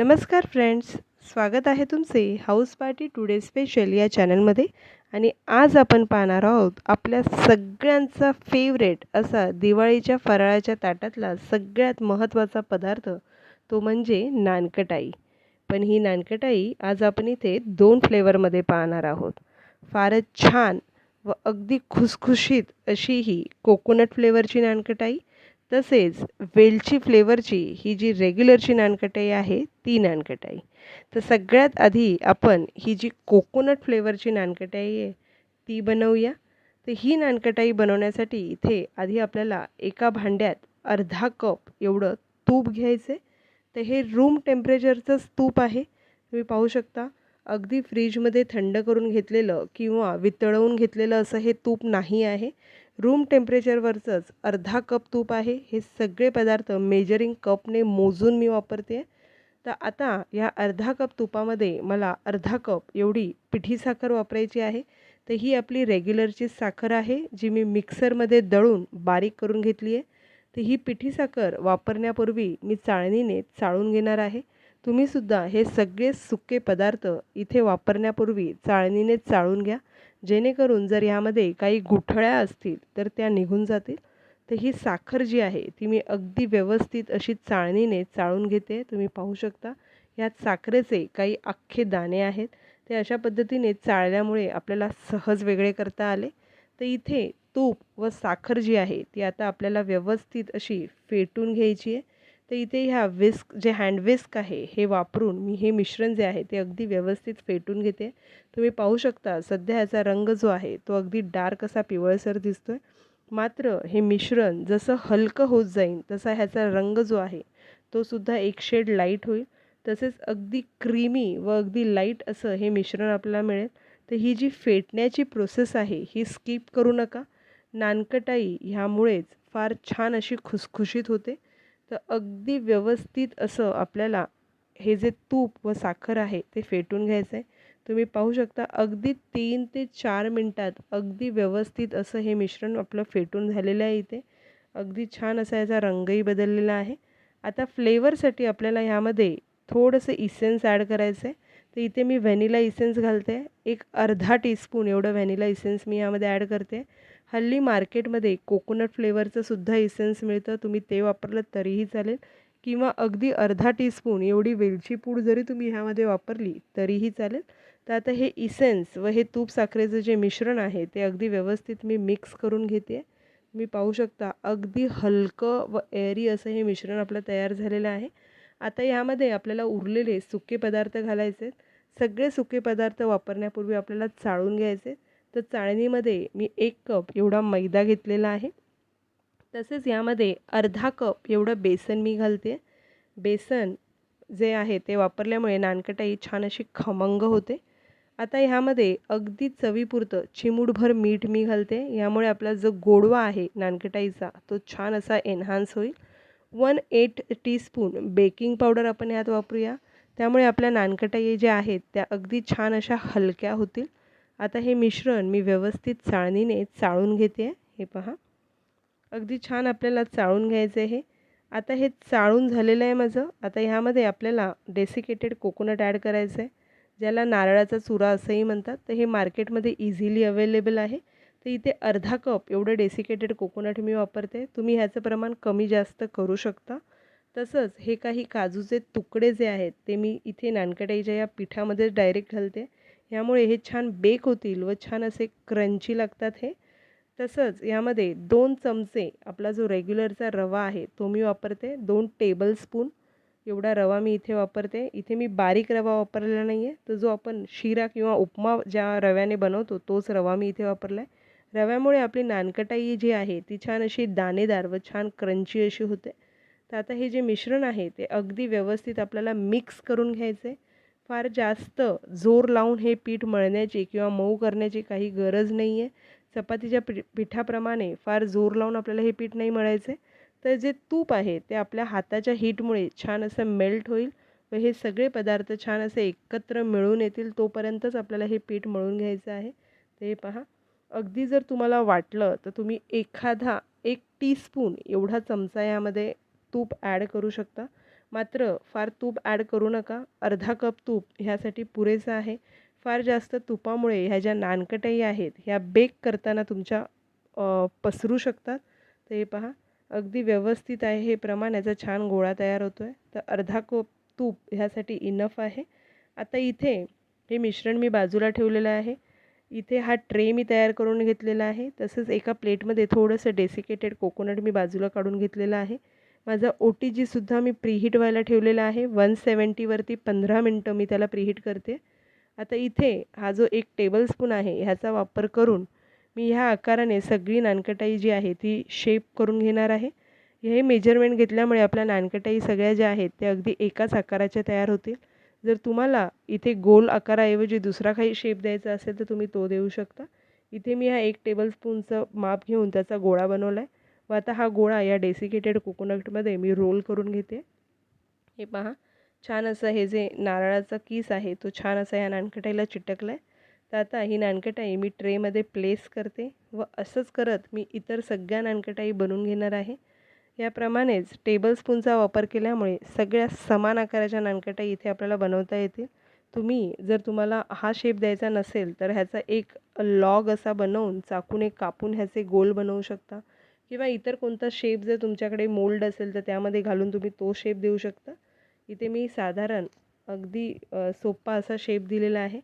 नमस्कार फ्रेंड्स स्वागत आहे तुमचे हाऊस पार्टी टुडे स्पेशल या चॅनलमध्ये आणि आज आपण पाहणार आहोत आपल्या सगळ्यांचा फेवरेट असा दिवाळीच्या फराळाच्या ताटातला सगळ्यात महत्त्वाचा पदार्थ तो म्हणजे नानकटाई. पण ही नानकटाई आज आपण इथे दोन फ्लेवरमध्ये पाहणार आहोत. फारच छान व अगदी खुसखुशीत अशी ही कोकोनट फ्लेवरची नानकटाई तसेच वेलची फ्लेवरची ही जी रेग्युलरची नानकटाई आहे ती नानकटाई. तर सगळ्यात आधी आपण ही जी कोकोनट फ्लेवरची नानकटाई आहे ती बनवूया. तर ही नानकटाई बनवण्यासाठी इथे आधी आपल्याला एका भांड्यात अर्धा कप एवढं तूप घ्यायचं तर हे रूम टेम्परेचरचंच तूप आहे. तुम्ही पाहू शकता अगदी फ्रीजमध्ये थंड करून घेतलेलं किंवा वितळवून घेतलेलं असं हे तूप नाही आहे. रूम टेम्परेचरवरचंच अर्धा कप तूप आहे. हे सगळे पदार्थ मेजरिंग कपने मोजून मी वापरते. तर आता या अर्धा कप तुपामध्ये मला अर्धा कप एवढी पिठी साखर वापरायची आहे. तर ही आपली रेग्युलरची साखर आहे जी मी मिक्सरमध्ये दळून बारीक करून घेतली आहे. तर ही पिठी साखर वापरण्यापूर्वी मी चाळणीने चाळून घेणार आहे. तुम्हीसुद्धा हे सगळे सुके पदार्थ इथे वापरण्यापूर्वी चाळणीने चाळून घ्या. जेणेकरून जर यामध्ये काही गुठळ्या असतील तर त्या निघून जातील. तर ही साखर जी आहे ती मी अगदी व्यवस्थित अशी चाळणीने चाळून घेते. तुम्ही पाहू शकता यात साखरेचे काही अख्खे दाणे आहेत. ते अशा पद्धतीने चाळल्यामुळे आपल्याला सहज वेगळे करता आले. तर इथे तूप व साखर जी आहे ती आता आपल्याला व्यवस्थित अशी फेटून घ्यायची आहे. तर इथे ह्या विस्क जे हँड विस्क आहे हे वापरून मी हे मिश्रण जे आहे ते अगदी व्यवस्थित फेटून घेते. तुम्ही पाहू शकता सध्या ह्याचा रंग जो आहे तो अगदी डार्क असा पिवळसर दिसतो आहे मात्र हे मिश्रण जसं हलकं होत जाईल तसा ह्याचा रंग जो आहे तो सुद्धा एक शेड लाइट होईल. तसेच अगदी क्रीमी व अगदी लाइट असं हे मिश्रण आपल्याला मिळेल. तर ही जी फेटण्याची प्रोसेस आहे ही स्किप करू नका. नानकटाई ह्यामुळेच फार छान अशी खुसखुशीत होते. तर अगदी व्यवस्थित असं आपल्याला हे जे तूप व साखर आहे ते फेटून घ्यायचं आहे. तुम्ही पाहू शकता अगदी तीन ते चार मिनटात अगदी व्यवस्थित असं हे मिश्रण आपलं फेटून झालेलं आहे इथे. अगदी छान असा याचा रंगही बदललेला आहे. आता फ्लेवरसाठी आपल्याला ह्यामध्ये थोडंसं इसेन्स ॲड करायचं आहे. तर इथे मी व्हॅनिला इसेन्स घालते. एक अर्धा टीस्पून एवढं व्हॅनिला इसेन्स मी यामध्ये ॲड करते. हल्ली मार्केटमध्ये कोकोनट फ्लेवरचं सुद्धा इसेन्स मिळतं. तुम्ही ते वापरलं तरीही चालेल. किंवा अगदी अर्धा टीस्पून एवढी वेलची पूड जरी तुम्ही ह्यामध्ये वापरली तरीही चालेल. तर आता हे इसेन्स व हे तूप साखरेचं जे मिश्रण आहे ते अगदी व्यवस्थित मी मिक्स करून घेते. मी पाहू शकता अगदी हलकं व एअरी असं हे मिश्रण आपलं तयार झालेलं आहे. आता यामध्ये आपल्याला उरलेले सुके पदार्थ घालायचे सगळे सुके पदार्थ वापरण्यापूर्वी आपल्याला चाळून घ्यायचे तर चाळणीमध्ये मी एक कप एवढा मैदा घेतलेला आहे. तसेच यामध्ये अर्धा कप एवढं बेसन मी घालते. बेसन जे आहे ते वापरल्यामुळे नानकटाई छान अशी खमंग होते. आता ह्यामध्ये अगदी चवीपुरतं चिमूडभर मीठ मी घालते. यामुळे आपला जो गोडवा आहे नानकटाईचा तो छान असा एन्हान्स होईल. One eight teaspoon baking powder आपण ह्यात वापरूया. त्यामुळे आपल्या नानकटाई ज्या आहेत त्या अगदी छान अशा हलक्या होतील. आता हे मिश्रण मी व्यवस्थित चाळणीने चाळून घेते. हे पहा. अगदी छान आपल्याला चाळून घ्यायचं आहे आता हे चाळून झालेलं आहे माझं. आता ह्यामध्ये आपल्याला डेसिकेटेड कोकोनट ॲड करायचं आहे ज्याला नारळाचा चुरा असंही म्हणतात. तर हे मार्केटमध्ये इझिली अवेलेबल आहे. तर इथे अर्धा कप एवढं डेसिकेटेड कोकोनट मी वापरते. तुम्ही ह्याचं प्रमाण कमी जास्त करू शकता. तसंच हे काही काजूचे तुकडे जे आहेत ते मी इथे नानकटाईच्या या पिठामध्येच डायरेक्ट घालते. यामुळे हे छान बेक होतील व छान असे क्रंची लागतात हे. तसंच यामध्ये दोन चमचे आपला जो रेग्युलरचा रवा आहे तो मी वापरते. दोन टेबल स्पून एवढा रवा मी इथे वापरते. इथे मी बारीक रवा वापरलेला नाही आहे तर जो आपण शिरा किंवा उपमा ज्या रव्याने बनवतो तोच रवा मी इथे वापरला आहे रव्यामुळे आपली नानकटाई जी आहे ती छान अशी दाणेदार व छान क्रंची अशी होते. तर आता हे जे मिश्रण आहे ते अगदी व्यवस्थित आपल्याला मिक्स करून घ्यायचं आहे फार जास्त जोर लावून हे पीठ मळण्याची किंवा मऊ करण्याची काही गरज नाही आहे चपातीच्या पी पिठाप्रमाणे फार जोर लावून आपल्याला हे पीठ नाही मळायचं तर जे तूप आहे ते आपल्या हाताच्या हीटमुळे छान असं मेल्ट होईल व हे सगळे पदार्थ छान असे एकत्र मिळून येतील तोपर्यंतच आपल्याला हे पीठ मळून घ्यायचं आहे. ते पहा. अगदी जर तुम्हाला वाटलं तर तुम्ही एखादा एक टीस्पून एवढा चमचा यामध्ये तूप ॲड करू शकता. मात्र फार तूप ॲड करू नका. अर्धा कप तूप ह्यासाठी पुरेसं आहे. फार जास्त तुपामुळे ह्या ज्या नानकटाई आहेत ह्या बेक करताना तुमच्या पसरू शकतात. तर हे पहा अगदी व्यवस्थित आहे हे प्रमाण. याचा छान गोळा तयार होतो आहे तर अर्धा कप तूप ह्यासाठी इनफ आहे. आता इथे हे मिश्रण मी बाजूला ठेवलेलं आहे. इथे हा ट्रे मी तयार करून घेतलेला आहे. तसंच एका प्लेटमध्ये थोडंसं डेसिकेटेड कोकोनट मी बाजूला काढून घेतलेलं आहे. माझा ओ टी जीसुद्धा मी प्रीहीट व्हायला ठेवलेला आहे. वन सेवन्टीवरती पंधरा मिनटं मी त्याला प्रीहीट करते. आता इथे हा जो एक टेबलस्पून आहे ह्याचा वापर करून मी ह्या आकाराने सगळी नानकटाई जी आहे ती शेप करून घेणार आहे. हे मेजरमेंट घेतल्यामुळे आपल्या नानकटाई सगळ्या ज्या आहेत त्या अगदी एकाच आकाराच्या तयार होतील. जर तुम्हाला इथे गोल आकाराऐवजी दुसरा काही शेप द्यायचा असेल तर तुम्ही तो देऊ शकता. इथे मी हा एक टेबलस्पूनचं माप घेऊन त्याचा गोळा बनवला आहे व आता हा गोळा या डेसिकेटेड कोकोनटमध्ये मी रोल करून घेते. हे पहा छान असं हे जे नारळाचा किस आहे तो छान असा या नानकटाईला चिटकला आहे तर आता ही नानकटाई मी ट्रेमध्ये प्लेस करते व असंच करत मी इतर सगळ्या नानकटाई बनवून घेणार आहे. याप्रमाणेच टेबलस्पूनचा वापर केल्यामुळे सगळ्या समान आकाराच्या नानकटाई इथे आपल्याला बनवता येतील. तुम्ही जर तुम्हाला हा शेप द्यायचा नसेल तर ह्याचा एक लॉग असा बनवून चाकून एक कापून ह्याचे गोल बनवू शकता. किंवा इतर कोणता शेप जर तुमच्याकडे मोल्ड असेल तर त्यामध्ये घालून तुम्ही तो शेप देऊ शकता. इथे मी साधारण अगदी सोपा असा शेप दिलेला आहे.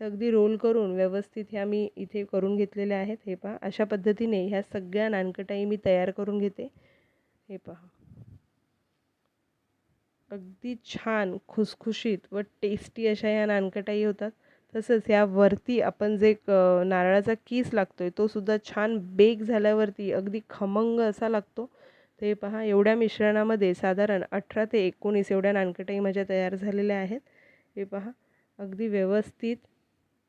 तर अगदी रोल करून व्यवस्थित ह्या मी इथे करून घेतलेल्या आहेत. हे पहा अशा पद्धतीने ह्या सगळ्या नानकटाई मी तयार करून घेते. हे पहा. अगदी छान खुसखुशीत व टेस्टी अशा ह्या नानकटाई होतात. तसंच यावरती आपण जे क नारळाचा कीस लागतो आहे तो सुद्धा छान बेक झाल्यावरती अगदी खमंग असा लागतो. ते पहा एवढ्या मिश्रणामध्ये साधारण अठरा ते एकोणीस एवढ्या नानकटाई माझ्या तयार झालेल्या आहेत. हे पहा अगदी व्यवस्थित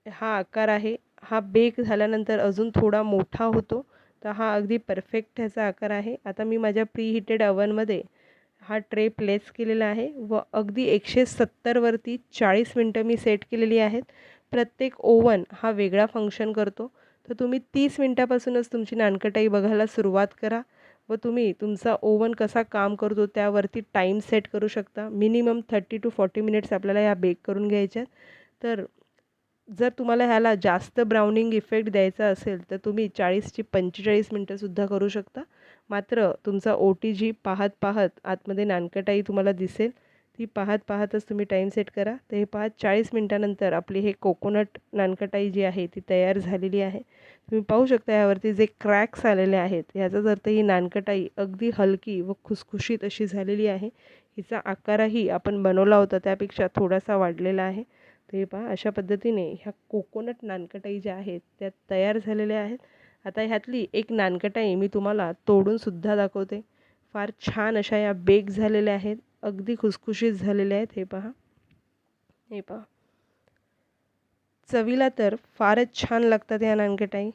हा आकार आहे. हा बेक झाल्यानंतर अजून थोडा मोठा होतो. तर हा अगदी परफेक्ट ह्याचा आकार आहे. आता मी माझ्या प्री हिटेड अवनमध्ये हा ट्रे प्लेस केलेला आहे व अगदी एकशे सत्तरवरती चाळीस मिनटं मी सेट केलेली आहेत. प्रत्येक ओवन हा वेगळा फंक्शन करतो. तर तुम्ही तीस मिनटापासूनच तुमची नानकटाई बघायला सुरुवात करा व तुम्ही तुमचा ओवन कसा काम करतो त्यावरती टाईम सेट करू शकता. Minimum thirty to forty minutes आपल्याला ह्या बेक करून घ्यायच्यात. तर जर तुम्हाला ह्याला जास्त ब्राउनिंग इफेक्ट द्यायचा असेल तर तुम्ही चाळीसची पंचेचाळीस मिनटंसुद्धा करू शकता. मात्र तुमचा ओ टी जी पाहत पाहत आतमध्ये नानकटाई तुम्हाला दिसेल. ती पाहत पाहतच तुम्ही टाईम सेट करा. तर हे पाहत चाळीस मिनटानंतर आपली हे कोकोनट नानकटाई जी आहे ती तयार झालेली आहे. तुम्ही पाहू शकता यावरती जे क्रॅक्स आलेले आहेत ह्याचाच जर ही नानकटाई अगदी हलकी व खुसखुशीत अशी झालेली आहे. हिचा आकारही आपण बनवला होता त्यापेक्षा थोडासा वाढलेला आहे. ते पहा अशा पद्धतीने ह्या कोकोनट नानकटाई ज्या आहेत त्या तयार झालेल्या आहेत. आता ह्यातली एक नानकटाई मी तुम्हाला तोडूनसुद्धा दाखवते. फार छान अशा या बेक झालेल्या आहेत. अगदी खुसखुशीत झालेले आहेत हे पहा. हे पहा. चवीला तर फारच छान लागतात या नानकटाई.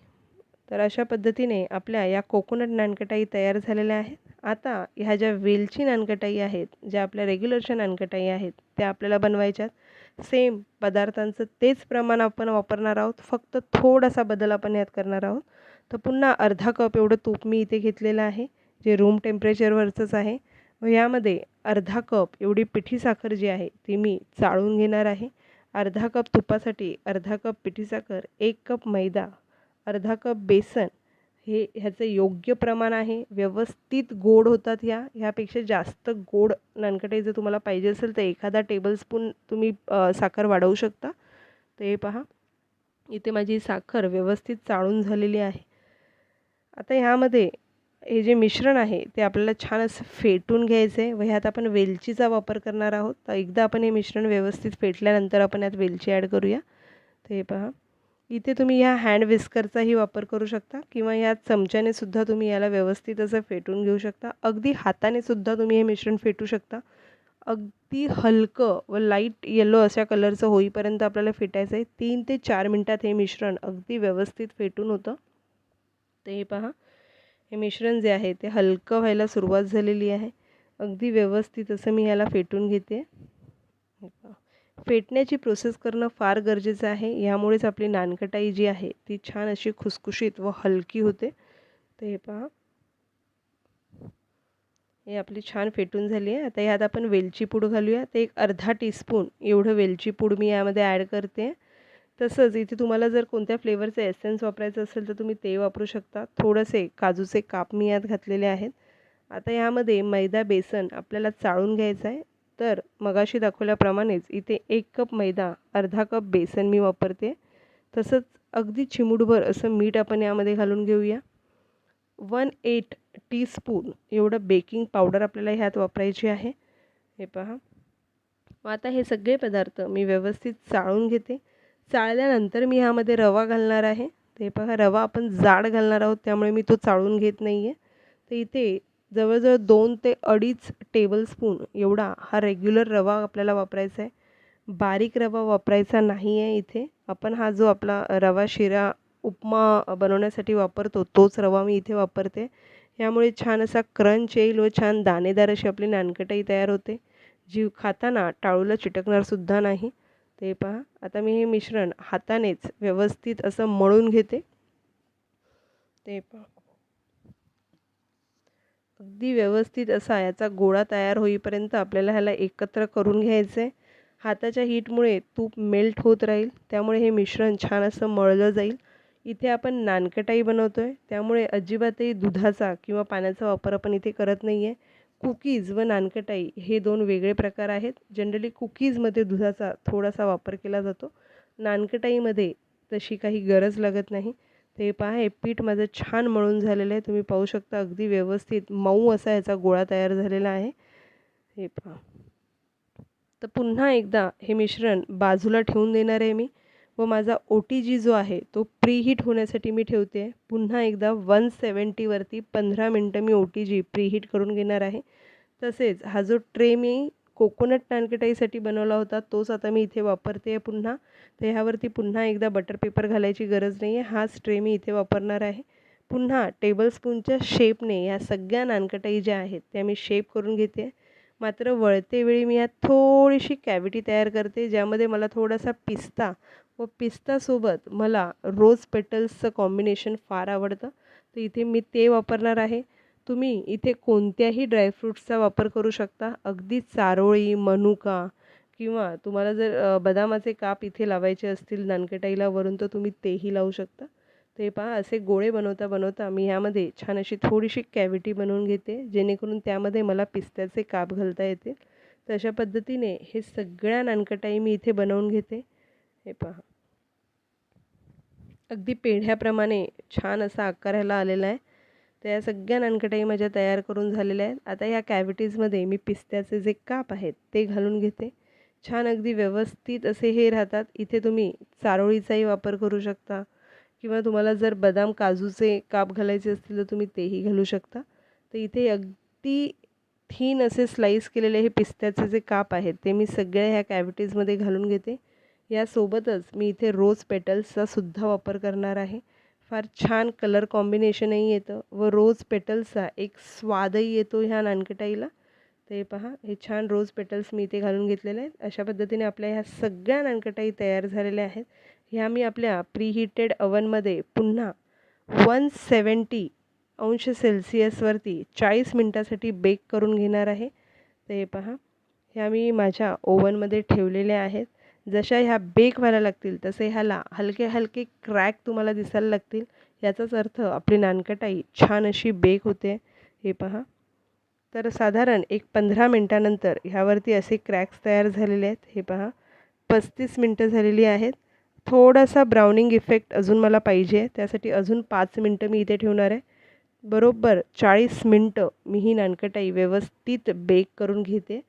तर अशा पद्धतीने आपल्या या कोकोनट नानकटाई तयार झालेल्या आहेत. आता ह्या ज्या वेलची नानकटाई आहेत ज्या आपल्या रेग्युलरच्या नानकटाई आहेत त्या आपल्याला बनवायच्यात. सेम पदार्थांचं तेच प्रमाण आपण वापरणार आहोत. फक्त थोडासा बदल आपण यात करणार आहोत. तर पुन्हा अर्धा कप एवढं तूप मी इथे घेतलेलं आहे जे रूम टेम्परेचरवरचंच आहे. व यामध्ये अर्धा कप एवढी पिठी साखर जी आहे ती मी चाळून घेणार आहे. अर्धा कप तुपासाठी अर्धा कप पिठी साखर एक कप मैदा अर्धा कप बेसन हे ह्याचं योग्य प्रमाण आहे. व्यवस्थित गोड होतात ह्या ह्यापेक्षा जास्त गोड नानकटे जर तुम्हाला पाहिजे असेल तर एखादा टेबलस्पून तुम्ही साखर वाढवू शकता. तर हे पहा इथे माझी साखर व्यवस्थित चाळून झालेली आहे. आता ह्यामध्ये हे जे मिश्रण आहे ते आपल्याला छान असं फेटून घ्यायचं आहे व ह्यात आपण वेलचीचा वापर करणार आहोत. तर एकदा आपण हे मिश्रण व्यवस्थित फेटल्यानंतर आपण यात वेलची ॲड करूया. तर हे पहा. इथे तुम्ही ह्या हँड विस्करचाही वापर करू शकता किंवा ह्या चमच्याने सुद्धा तुम्ही याला व्यवस्थित असं फेटून घेऊ शकता. अगदी हाताने सुद्धा तुम्ही हे मिश्रण फेटू शकता. अगदी हलकं व लाइट येलो अशा कलरचं होईपर्यंत आपल्याला फेटायचं आहे तीन ते चार मिनटात हे मिश्रण अगदी व्यवस्थित फेटून होतं. ते हे पहा. हे मिश्रण जे आहे ते हलकं व्हायला सुरुवात झालेली आहे. अगदी व्यवस्थित असं मी ह्याला फेटून घेते. फेटण्याची प्रोसेस करणं फार गरजेचं आहे. ह्यामुळेच आपली नानकटाई जी आहे ती छान अशी खुसखुशीत व हलकी होते. तर हे पहा. हे आपली छान फेटून झाली आहे. आता ह्यात आपण वेलची पूड घालूया. ते एक अर्धा टीस्पून एवढं वेलची पूड मी यामध्ये ॲड करते. तसंच इथे तुम्हाला जर कोणत्या फ्लेवरचं एसेन्स वापरायचं असेल तर तुम्ही ते वापरू शकता. थोडंसे काजूचे काप मी यात घातलेले आहेत. आता यामध्ये मैदा बेसन आपल्याला चाळून घ्यायचं आहे. तर मगाशी दाखवल्याप्रमाणेच इथे एक कप मैदा अर्धा कप बेसन मी वापरते. तसंच अगदी चिमूटभर असं मीठ आपण यामध्ये घालून घेऊया. वन एट टीस्पून एवढं बेकिंग पावडर आपल्याला ह्यात वापरायची आहे. हे पहा. मग आता हे सगळे पदार्थ मी व्यवस्थित चाळून घेते. चाळल्यानंतर मी ह्यामध्ये रवा घालणार आहे. ते पहा रवा आपण जाड घालणार आहोत त्यामुळे मी तो चाळून घेत नाही आहे तर इथे जवळजवळ दोन ते अडीच टेबलस्पून एवढा हा रेग्युलर रवा आपल्याला वापरायचा आहे. बारीक रवा वापरायचा नाही आहे इथे. आपण हा जो आपला रवा शिरा उपमा बनवण्यासाठी वापरतो तोच रवा मी इथे वापरते. यामुळे छान असा क्रंच येईल व छान दाणेदार अशी आपली नानकटही तयार होते. जी खाताना टाळूला चिटकणारसुद्धा नाही. ते पहा. आता मी हे मिश्रण हातानेच व्यवस्थित असं मळून घेते. ते पहा. अगदी व्यवस्थित असा याचा गोळा तयार होईपर्यंत आपल्याला ह्याला एकत्र करून घ्यायचं. आहे हाताच्या हीटमुळे तूप मेल्ट होत राहील. त्यामुळे हे मिश्रण छान असं मळलं जाईल. इथे आपण नानकटाई बनवतो आहे त्यामुळे अजिबातही दुधाचा किंवा पाण्याचा वापर आपण इथे करत नाही आहे कुकीज व नानकटाई हे दोन वेगळे प्रकार आहेत. जनरली कुकीजमध्ये दुधाचा थोडासा वापर केला जातो. नानकटाईमध्ये तशी काही गरज लागत नाही. ते पहा हे पीठ माझं छान मळून झालेलं आहे. तुम्ही पाहू शकता अगदी व्यवस्थित मऊ असा याचा गोळा तयार झालेला आहे. हे पहा. तर पुन्हा एकदा हे मिश्रण बाजूला ठेवून देणार आहे मी. व माझा ओ टी जी जो आहे तो प्रीहीट होण्यासाठी मी ठेवते. आहे पुन्हा एकदा वन सेवन्टीवरती पंधरा मिनटं मी ओ टी जी प्रीहीट करून घेणार आहे. तसेच हा जो ट्रे मी कोकोनट नानकटाईसाठी बनवला होता तोच आता मी इथे वापरते आहे पुन्हा. तर ह्यावरती पुन्हा एकदा बटर पेपर घालायची गरज नाही आहे हाच ट्रे मी इथे वापरणार आहे. पुन्हा टेबलस्पूनच्या शेपने ह्या सगळ्या नानकटाई ज्या आहेत त्या मी शेप करून घेते. मात्र वळते वेळी मी यात थोडीशी कॅविटी तयार करते ज्यामध्ये मला थोडासा पिस्ता व पिस्तासोबत मला रोज पेटल्सचं कॉम्बिनेशन फार आवडतं. तर इथे मी ते वापरणार आहे. तुम्ही इथे कोणत्याही ड्रायफ्रूट्सचा वापर करू शकता. अगदी चारोळी मनुका किंवा तुम्हाला जर बदामाचे काप इथे लावायचे असतील नानकटाईला वरून तर तुम्ही तेही लावू शकता. ते पहा असे गोळे बनवता बनवता मी ह्यामध्ये छान अशी थोडीशी कॅविटी बनवून घेते जेणेकरून त्यामध्ये मला पिस्त्याचे काप घालता येतील. तर अशा पद्धतीने हे सगळ्या नानकटाई मी इथे बनवून घेते. हे पहा. अगदी पेढ्याप्रमाणे छान असा आकार ह्याला आलेला आहे. तर या सगळ्या नानकटाई माझ्या तयार करून झालेल्या आहेत. आता ह्या कॅव्हिटीजमध्ये मी पिस्त्याचे जे काप आहेत ते घालून घेते. छान अगदी व्यवस्थित असे हे राहतात. इथे तुम्ही चारोळीचाही वापर करू शकता. किंवा तुम्हाला जर बदाम काजूचे काप घालायचे असतील तर तुम्ही तेही घालू शकता. तर इथे अगदी थीन असे स्लाईस केलेले हे पिस्त्याचे जे काप आहेत ते मी सगळ्या ह्या कॅव्हिटीजमध्ये घालून घेते. यासोबतच मी इथे रोज पेटल्सचा सुद्धा वापर करणार आहे. फार छान कलर कॉम्बिनेशनही येतं व रोज पेटल्सचा एक स्वादही येतो ह्या नानकटाईला. ते पहा हे छान रोज पेटल्स मी इथे घालून घेतलेले आहेत. अशा पद्धतीने आपल्या ह्या सगळ्या नानकटाई तयार झालेल्या आहेत. ह्या मी आपल्या प्रीहीटेड अवनमध्ये पुन्हा वन सेवन्टी अंश सेल्सिअसवरती चाळीस मिनटासाठी बेक करून घेणार आहे. ते पहा ह्या मी माझ्या ओव्हनमध्ये ठेवलेल्या आहेत. जशा ह्या बेक व्हायला लागतील तसे ह्याला हलके हलके क्रॅक तुम्हाला दिसायला लागतील. याचाच अर्थ आपली नानकटाई छान अशी बेक होते. हे पहा. तर साधारण एक पंधरा मिनटानंतर ह्यावरती असे क्रॅक्स तयार झालेले आहेत. हे पहा. पस्तीस मिनटं झालेली आहेत. थोडासा ब्राउनिंग इफेक्ट अजून मला पाहिजे. त्यासाठी अजून पाच मिनटं मी इथे ठेवणार आहे. बरोबर चाळीस मिनटं मी ही नानकटाई व्यवस्थित बेक करून घेते.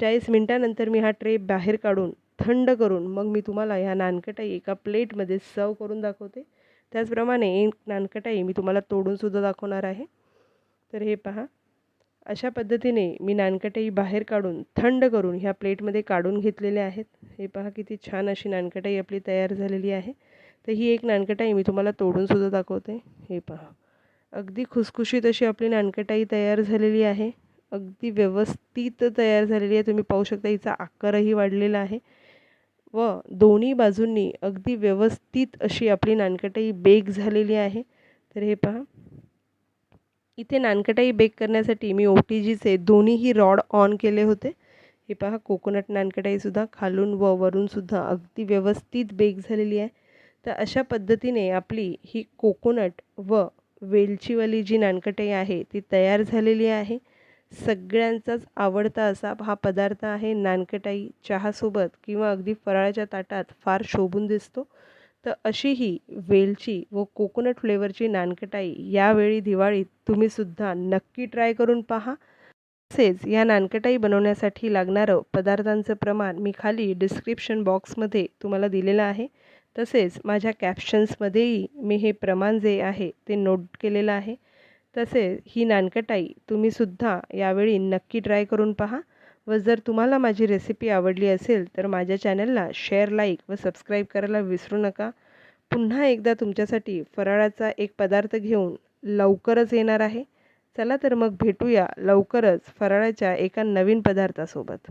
चाळीस मिनटानंतर मी हा ट्रे बाहेर काढून थंड करून मग मी तुम्हाला ह्या नानकटाई एका प्लेटमध्ये सर्व करून दाखवते. त्याचप्रमाणे एक नानकटाई मी तुम्हाला तोडूनसुद्धा दाखवणार आहे. तर हे पहा. अशा पद्धतीने मी नानकटाई बाहेर काढून थंड करून ह्या प्लेटमध्ये काढून घेतलेले आहेत. हे पहा किती छान अशी नानकटाई आपली तयार झालेली आहे. तर ही एक नानकटाई मी तुम्हाला तोडूनसुद्धा दाखवते. हे पहा. अगदी खुसखुशीत अशी आपली नानकटाई तयार झालेली आहे. अगदी व्यवस्थित तयार झालेली आहे. तुम्ही पाहू शकता हिचा आकारही वाढलेला आहे. व दोन्ही बाजूंनी अगदी व्यवस्थित अशी आपली नानकटाई बेक झालेली आहे. तर हे पहा. इथे नानकटाई बेक करण्यासाठी मी ओ टी जीचे दोन्हीही रॉड ऑन केले होते. हे पहा कोकोनट नानकटाईसुद्धा खालून व वरूनसुद्धा अगदी व्यवस्थित बेक झालेली आहे. तर अशा पद्धतीने आपली ही कोकोनट व वेलचीवाली जी नानकटाई आहे ती तयार झालेली आहे. सगळ्यांचाच आवडता असा हा पदार्थ आहे नानकटाई चहासोबत किंवा अगदी फराळाच्या ताटात फार शोभून दिसतो. तर अशी ही वेलची व कोकोनट फ्लेवरची नानकटाई यावेळी दिवाळीत तुम्हीसुद्धा नक्की ट्राय करून पहा. तसेच या नानकटाई बनवण्यासाठी लागणारं पदार्थांचं प्रमाण मी खाली डिस्क्रिप्शन बॉक्समध्ये तुम्हाला दिलेलं आहे. तसेच माझ्या कॅप्शन्समध्येही मी हे प्रमाण जे आहे ते नोट केलेलं आहे. तसेच ही नानकटाई तुम्हीसुद्धा यावेळी नक्की ट्राय करून पहा. व जर तुम्हाला माझी रेसिपी आवडली असेल तर माझ्या चॅनलला शेअर लाईक व सबस्क्राईब करायला विसरू नका. पुन्हा एकदा तुमच्यासाठी फराळाचा एक पदार्थ घेऊन लवकरच येणार आहे. चला तर मग भेटूया लवकरच फराळाच्या एका नवीन पदार्थासोबत.